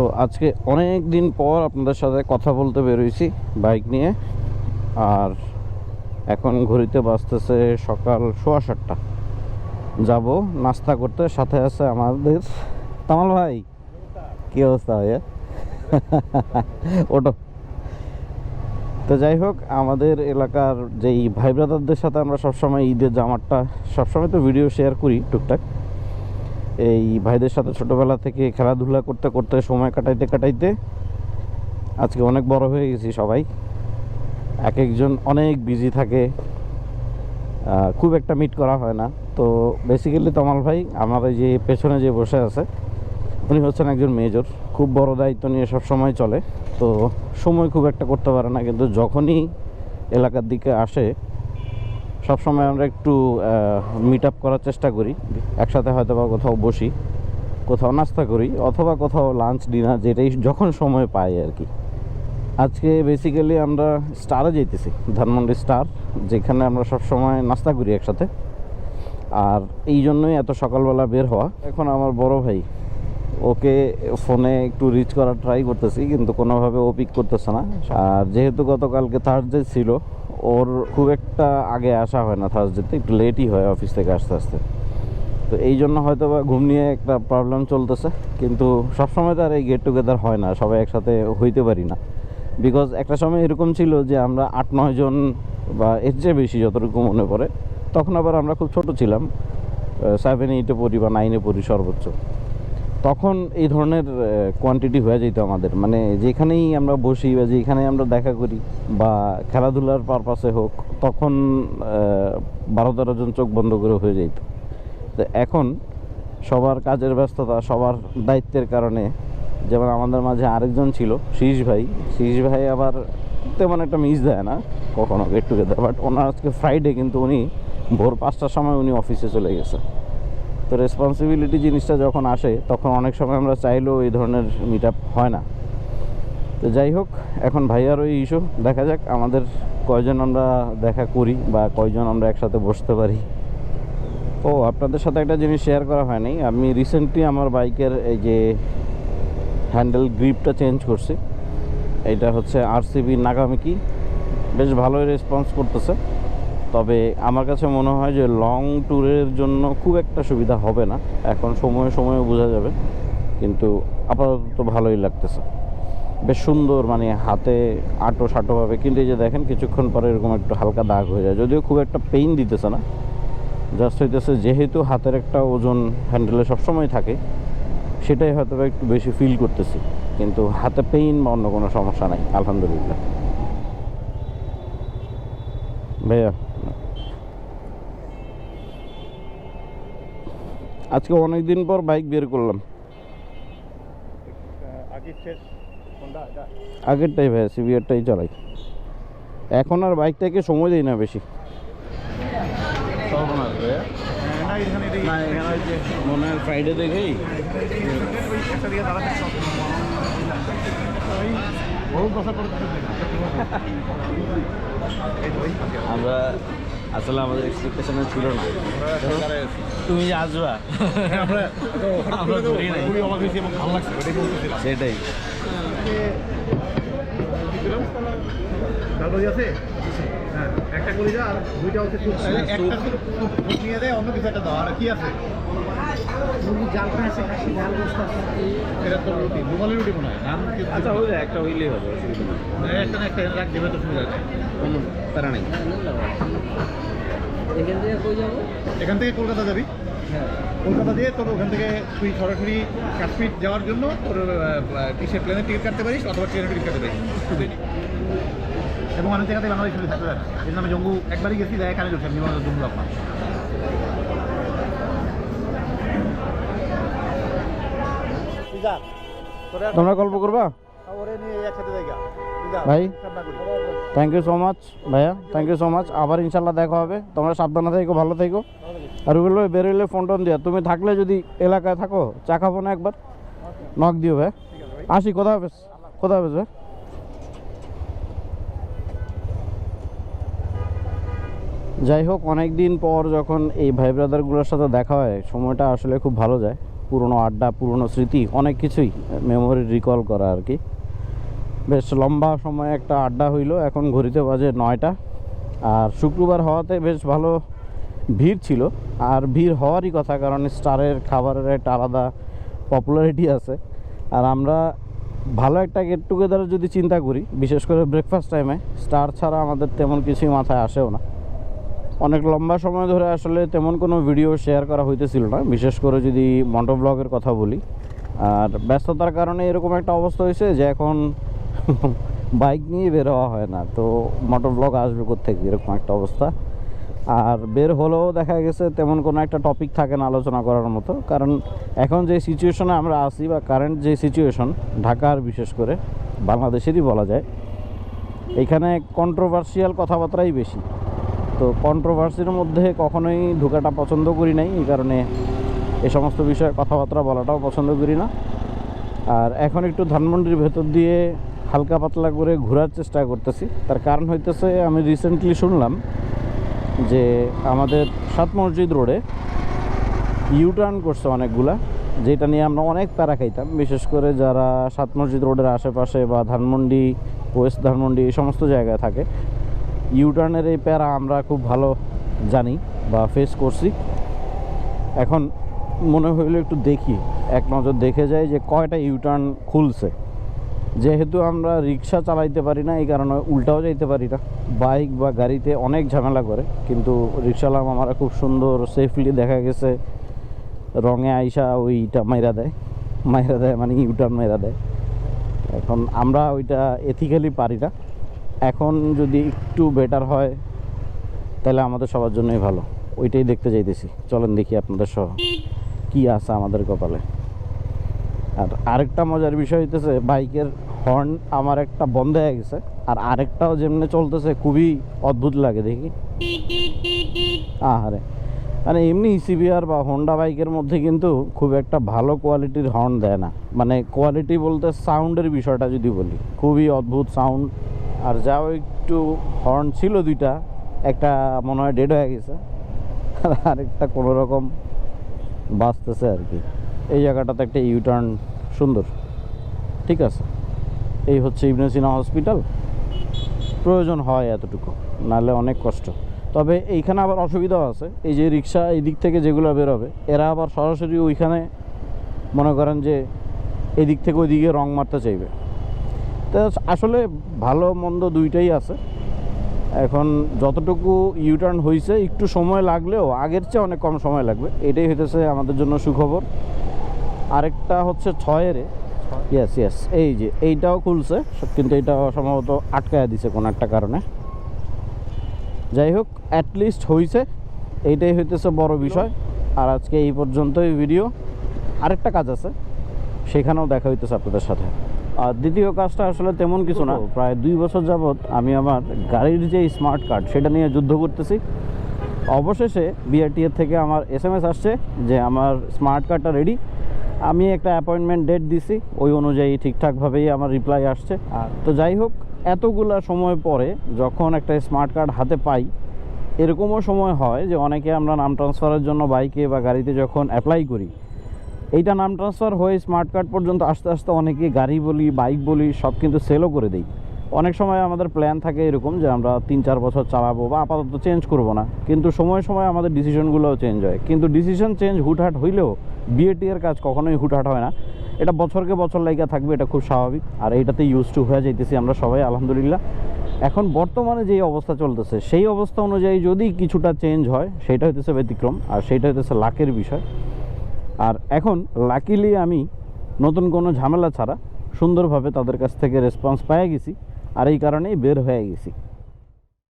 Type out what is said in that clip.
তো আজকে অনেক দিন পর আপনাদের সাথে কথা বলতে বেরোইছি বাইক নিয়ে। আর এখন ঘড়িতে বাজতেছে সকাল সোয়া সাতটা। যাব নাস্তা করতে, সাথে আছে আমাদের তামাল ভাই। কি অবস্থা ভাইয়া? ওটো তো যাই হোক, আমাদের এলাকার যেই ভাই ব্রাদারদের সাথে আমরা সবসময় ঈদের জামারটা সবসময় তো ভিডিও শেয়ার করি টুকটাক। এই ভাইদের সাথে ছোটোবেলা থেকে খেলাধুলা করতে করতে, সময় কাটাইতে কাটাইতে আজকে অনেক বড় হয়ে গেছি সবাই। এক একজন অনেক বিজি থাকে। খুব একটা মিট করা হয় না। তো বেসিক্যালি তমাল ভাই এই যে পেছনে যে বসে আছে, উনি হচ্ছেন একজন মেজর খুব বড় দায়িত্ব নিয়ে সব সময় চলে। তো সময় খুব একটা করতে পারে না। কিন্তু যখনই এলাকার দিকে আসে সব সময় আমরা একটু মিট আপ করার চেষ্টা করি। একসাথে হয়তো বা কোথাও বসি, কোথাও নাস্তা করি, অথবা কোথাও লাঞ্চ ডিনার যেটাই যখন সময় পাই আর কি। আজকে বেসিক্যালি আমরা স্টারে যেতেছি ধানমন্ডি স্টার যেখানে আমরা সব সময় নাস্তা করি একসাথে। আর এই জন্যই এত সকালবেলা বের হওয়া। এখন আমার বড় ভাই, ওকে ফোনে একটু রিচ করার ট্রাই করতেছি, কিন্তু কোনোভাবে ও পিক করতেছে না। আর যেহেতু গতকালকে থার্সডে ছিল ওর খুব একটা আগে আসা হয় না থার্সডেতে একটু লেটই হয় অফিস থেকে আসতে আসতে। তো এই জন্য হয়তো বা ঘুম নিয়ে একটা প্রবলেম চলতেছে, কিন্তু সবসময় তো আর এই গেট টুগেদার হয় না, সবাই একসাথে হইতে পারি না। বিকজ একটা সময় এরকম ছিল যে আমরা আট নয় জন বা এর চেয়ে বেশি যতটুকু মনে পড়ে, তখন আবার আমরা খুব ছোট ছিলাম সেভেন এইটে পড়ি বা নাইনে পড়ি সর্বোচ্চ। তখন এই ধরনের কোয়ান্টিটি হয়ে যেত আমাদের। মানে যেখানেই আমরা বসি বা যেখানে আমরা দেখা করি বা খেলাধুলার পারপাসে হোক, তখন বারো তেরো জন চোখ বন্ধ করে হয়ে যেত। তো এখন সবার কাজের ব্যস্ততা, সবার দায়িত্বের কারণে, যেমন আমাদের মাঝে আরেকজন ছিল, শীষ ভাই। শীষ ভাই আবার তেমন একটা মিস দেয় না, কখনো গেট টুগেদার বাট ওনার আজকে ফ্রাইডে কিন্তু উনি ভোর পাঁচটার সময় উনি অফিসে চলে গেছে। তো রেসপন্সিবিলিটি জিনিসটা যখন আসে, তখন অনেক সময় আমরা চাইলেও এই ধরনের মিট হয় না। তো যাই হোক, এখন ভাইয়ার ওই ইস্যু দেখা যাক আমাদের কয়জন আমরা দেখা করি বা কয়জন আমরা একসাথে বসতে পারি। ও, আপনাদের সাথে একটা জিনিস শেয়ার করা হয়নি। আমি রিসেন্টলি আমার বাইকের এই যে হ্যান্ডেল গ্রিপটা চেঞ্জ করছি। এটা হচ্ছে আরসিবি নাগামিকি। বেশ ভালোই রেসপন্স করতেছে। তবে আমার কাছে মনে হয় যে লং ট্যুরের জন্য খুব একটা সুবিধা হবে না। এখন সময়ে সময়ে বোঝা যাবে। কিন্তু আপাতত ভালোই লাগতেছে। বেশ সুন্দর মানে হাতে আটো সাটোভাবে কিন্তু এই যে দেখেন, কিছুক্ষণ পরে এরকম একটু হালকা দাগ হয়ে যায়। যদিও খুব একটা পেইন দিতেছে না। জাস্ট হইতেছে যেহেতু হাতের একটা ওজন হ্যান্ডেলে সবসময় থাকে, সেটাই হয়তো একটু বেশি ফিল করতেছি। কিন্তু হাতে পেইন বা অন্য কোনো সমস্যা নাই, আলহামদুলিল্লাহ। ভাইয়া। আজকে অনেক দিন পর বাইক বের করলাম। আগেরটাই ভাইয়া সিভিয়ারটাই চালাই। এখন আর বাইকটাকে সময় দিই না বেশি। মনে হয় ফ্রাইডে দেখেই। আমরা আসলে আমাদের এক্সপেকটেশনে ছিল না। তুমি যে আসবা সেটাই। আছে? হ্যাঁ একটা কলিজা আর দুইটা হচ্ছে স্যুপ একটা স্যুপ স্যুপ নিয়ে দেয় অন্য কিছু একটা দাও আর কি আছে? জালটা আছে খাসি ঝাল গোস্ত আছে এটা তো রুটি রুমালি রুটি মনে হয় নাম আচ্ছা হয়ে যায় একটা হইলেই হবে অসুবিধা নেই। একটা না একটা রাখ দেবে তো সুবিধা নেই। কোনো প্যারা নেই। এখান থেকে কই যাব? এখান থেকে কলকাতা যাবি? কলকাতা দিয়ে তোর ওখান থেকে তুই সরাসরি কাশ্মীর যাওয়ার জন্য তোর কিসের প্লেনের টিকিট কাটতে পারিস অথবা ট্রেনের টিকিট কাটতে পারিস এবং অনেক জায়গাতে বাংলাদেশ চলে থাকতে পারে এর নামে জম্মু একবারই গেছি দেয় কানে ঢুকছে জম্মু আপনার তোমরা গল্প করবা? ভাই থ্যাংক ইউ সো মাচ ভাইয়া থ্যাংক ইউ সো মাচ আবার ইনশাল্লাহ দেখা হবে। তোমরা সাবধানে থেকো ভালো থেকো আর রুবেল ভাই বেরোলে ফোন টোন দিয়া। তুমি থাকলে যদি এলাকায় থাকো চা খাব না একবার নক দিও ভাই। আসি কোথা হবে কোথা হবে ভাই। যাই হোক অনেক দিন পর যখন এই ভাই ব্রাদারগুলোর সাথে দেখা হয়, সময়টা আসলে খুব ভালো যায়। পুরনো আড্ডা, পুরনো স্মৃতি, অনেক কিছুই মেমোরি রিকল করা আর কি। বেশ লম্বা সময় একটা আড্ডা হইল, এখন ঘড়িতে বাজে নয়টা। আর শুক্রবার হওয়াতে বেশ ভালো ভিড় ছিল। আর ভিড় হওয়ারই কথা, কারণ স্টারের খাবারের একটা আলাদা পপুলারিটি আছে। আর আমরা ভালো একটা গেট টুগেদার যদি চিন্তা করি, বিশেষ করে ব্রেকফাস্ট টাইমে স্টার ছাড়া আমাদের তেমন কিছুই মাথায় আসেও না। অনেক লম্বা সময় ধরে আসলে তেমন কোনো ভিডিও শেয়ার করা হইতেছিল না। বিশেষ করে যদি মন্টো ব্লগের কথা বলি। আর ব্যস্ততার কারণে এরকম একটা অবস্থা হয়েছে যে এখন বাইক নিয়ে বের হওয়া হয় না। তো মোটর ব্লগ আসবে কোথেকে এরকম একটা অবস্থা। আর বের হলেও দেখা গেছে তেমন কোনো একটা টপিক থাকে না আলোচনা করার মতো। কারণ এখন যে সিচুয়েশনে আমরা আছি বা কারেন্ট যে সিচুয়েশন ঢাকার বিশেষ করে বাংলাদেশেরই বলা যায়, এখানে কন্ট্রোভার্সিয়াল কথাবার্তাই বেশি। তো কন্ট্রোভার্সির মধ্যে কখনোই ঢোকাটা পছন্দ করি নাই, এই কারণে এ সমস্ত বিষয়ে কথাবার্তা বলাটাও পছন্দ করি না। আর এখন একটু ধানমন্ডির ভেতর দিয়ে হালকা পাতলা করে ঘোরার চেষ্টা করতেছি। তার কারণ হইতেছে, আমি রিসেন্টলি শুনলাম যে আমাদের সাত মসজিদ রোডে ইউটার্ন করছে অনেকগুলা, যেটা নিয়ে আমরা অনেক প্যারা খাইতাম। বিশেষ করে যারা সাত মসজিদ রোডের আশেপাশে বা ধানমন্ডি, ওয়েস্ট ধানমন্ডি, এই সমস্ত জায়গায় থাকে ইউটার্নের এই প্যারা আমরা খুব ভালো জানি বা ফেস করছি। এখন মনে হইল একটু দেখি, এক নজর দেখে যাই যে কয়টা ইউটার্ন খুলছে। যেহেতু আমরা রিক্সা চালাইতে পারি না, এই কারণে উল্টাও যাইতে পারি না। বাইক বা গাড়িতে অনেক ঝামেলা করে, কিন্তু রিক্সালাম আমরা খুব সুন্দর সেফলি দেখা গেছে। রঙে আইসা ওইটা মাইরা দেয়। মাইরা দেয় মানে ইউটার্ন মাইরা দেয়। এখন আমরা ওইটা এথিক্যালি পারি না। এখন যদি একটু বেটার হয়, তাহলে আমাদের সবার জন্যই ভালো। ওইটাই দেখতে যাইতেছি চলেন দেখি আপনাদের সহ কি আছে আমাদের কপালে। আর আরেকটা মজার বিষয় হইতেছে, বাইকের হর্ন আমার একটা বন্ধ হয়ে গেছে। আর আরেকটাও যেমনি চলতেছে, খুবই অদ্ভুত লাগে দেখি। আহারে। মানে এমনি সিবিআর বা হোন্ডা বাইকের মধ্যে কিন্তু খুব একটা ভালো কোয়ালিটির হর্ন দেয় না। মানে কোয়ালিটি বলতে সাউন্ডের বিষয়টা যদি বলি, খুবই অদ্ভুত সাউন্ড আর যাও, একটু হর্ন ছিল দুইটা, একটা মনে হয় ডেড হয়ে গেছে, আর আরেকটা কোনো রকম বাঁচতেছে আর কি। এই জায়গাটাতে একটা ইউটার্ন সুন্দর। ঠিক আছে। এই হচ্ছে ইবনে সিনা হসপিটাল প্রয়োজন হয় এতটুকু, নাহলে অনেক কষ্ট। তবে এইখানে আবার অসুবিধাও আছে। এই যে রিক্সা এই দিক থেকে যেগুলো বেরোবে, এরা আবার সরাসরি ওইখানে মনে করেন যে এদিক থেকে ওইদিকে রং মারতে চাইবে। তো আসলে ভালো মন্দ দুইটাই আছে। এখন যতটুকু ইউটার্ন হয়েছে একটু সময় লাগলেও আগের চেয়ে অনেক কম সময় লাগবে। এটাই হইতেছে আমাদের জন্য সুখবর। আরেকটা হচ্ছে ছয়েরে। ইয়েস ইয়েস এই যে এইটাও খুলছে, কিন্তু এটা সম্ভবত আটকায় দিছে কোনো একটা কারণে। যাই হোক অ্যাটলিস্ট হয়েছে এইটাই হইতেছে বড় বিষয়। আর আজকে এই পর্যন্তই ভিডিও আরেকটা কাজ আছে, সেখানেও দেখা হইতেছে আপনাদের সাথে। আর দ্বিতীয় কাজটা আসলে তেমন কিছু না। প্রায় দুই বছর যাবৎ আমি আমার গাড়ির যে স্মার্ট কার্ড, সেটা নিয়ে যুদ্ধ করতেছি। অবশেষে বিআরটিএর থেকে আমার এস এম এস আসছে যে আমার স্মার্ট কার্ডটা রেডি আমি একটা অ্যাপয়েন্টমেন্ট ডেট দিছি, ওই অনুযায়ী ঠিকঠাকভাবেই আমার রিপ্লাই আসছে। আর তো যাই হোক, এতগুলা সময় পরে যখন একটা স্মার্ট কার্ড হাতে পাই, এরকমও সময় হয় যে অনেকে আমরা নাম ট্রান্সফারের জন্য বাইকে বা গাড়িতে যখন অ্যাপ্লাই করি এইটা নাম ট্রান্সফার হয়ে স্মার্ট কার্ড পর্যন্ত আস্তে আস্তে অনেকে গাড়ি বলি বাইক বলি, সব কিন্তু সেলও করে দিই। অনেক সময় আমাদের প্ল্যান থাকে এরকম যে আমরা তিন চার বছর চালাবো বা আপাতত চেঞ্জ করব না। কিন্তু সময় সময় আমাদের ডিসিশনগুলোও চেঞ্জ হয়। কিন্তু ডিসিশন চেঞ্জ হুটহাট হইলেও বিএটি এর কাজ কখনোই হুটহাট হয় না। এটা বছরকে বছর লাইগা থাকবে, এটা খুব স্বাভাবিক। আর এইটাতে ইউজ টু হয়ে যাইতেছি আমরা সবাই, আলহামদুলিল্লাহ। এখন বর্তমানে যেই অবস্থা চলতেছে, সেই অবস্থা অনুযায়ী যদি কিছুটা চেঞ্জ হয়, সেটা হইতেছে ব্যতিক্রম। আর সেটা হইতেছে লাকের বিষয়। আর এখন লাকিলি আমি নতুন কোনো ঝামেলা ছাড়া সুন্দরভাবে তাদের কাছ থেকে রেসপন্স পেয়ে গেছি আর এই কারণেই বের হয়ে গেছি।